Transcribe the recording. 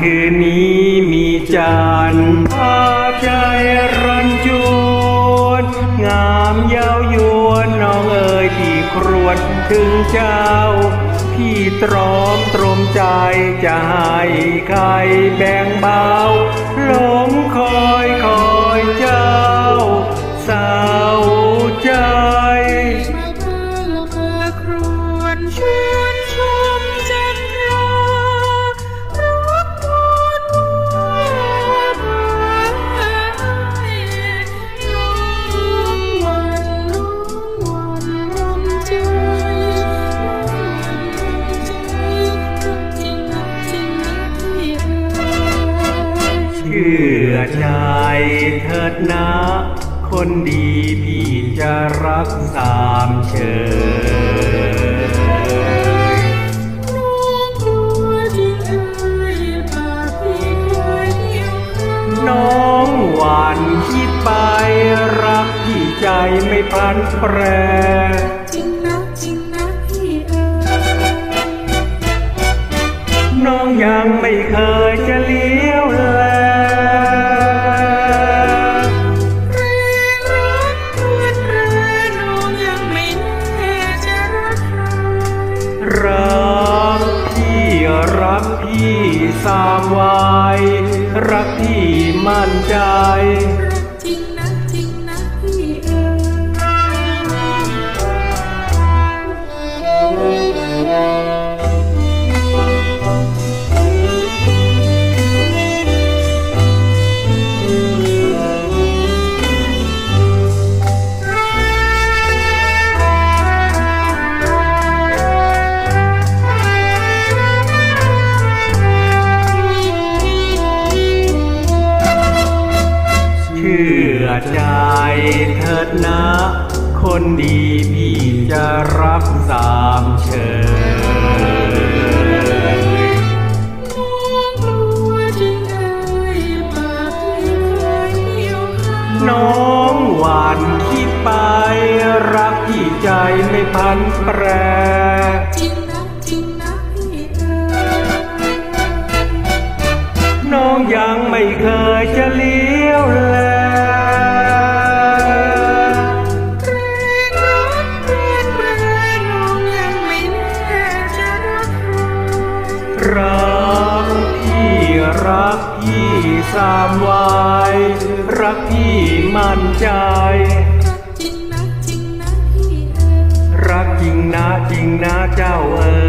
คืนนี้มีจานพาใจรันจวนงามยาวยวนน้องเอ๋ยพี่ครวญถึงเจ้า พี่ตรอมตรมใจจะให้ใครแบ่งเบาโล ชื่อใจเถิดนะ คนดีพี่จะรักสามเชยน้องกลัวที่เอ่ยปากพี่เคยเดียวข้างน้องหวานคิดไปรักพี่ใจไม่พันแปรจริงนะจริงนะพี่เอ๋ยน้องยังไม่เคย สามวาย รักที่มั่นใจ อใจเถิดนะ คนดีพี่จะรักสามเชยน้องกลัวจริงเอ๋ยปเคยเดียวข้น้องหวานคิดไป รักพี่ใจไม่พันแปรน้องยังไม่เคยจะเลี้ยว รรักพี่รักพี่สามวายรักพี่มั่นใจจริงนะจริงนะพี่เอ๋ยรักจริงนะจริงนะเจ้าเอ๋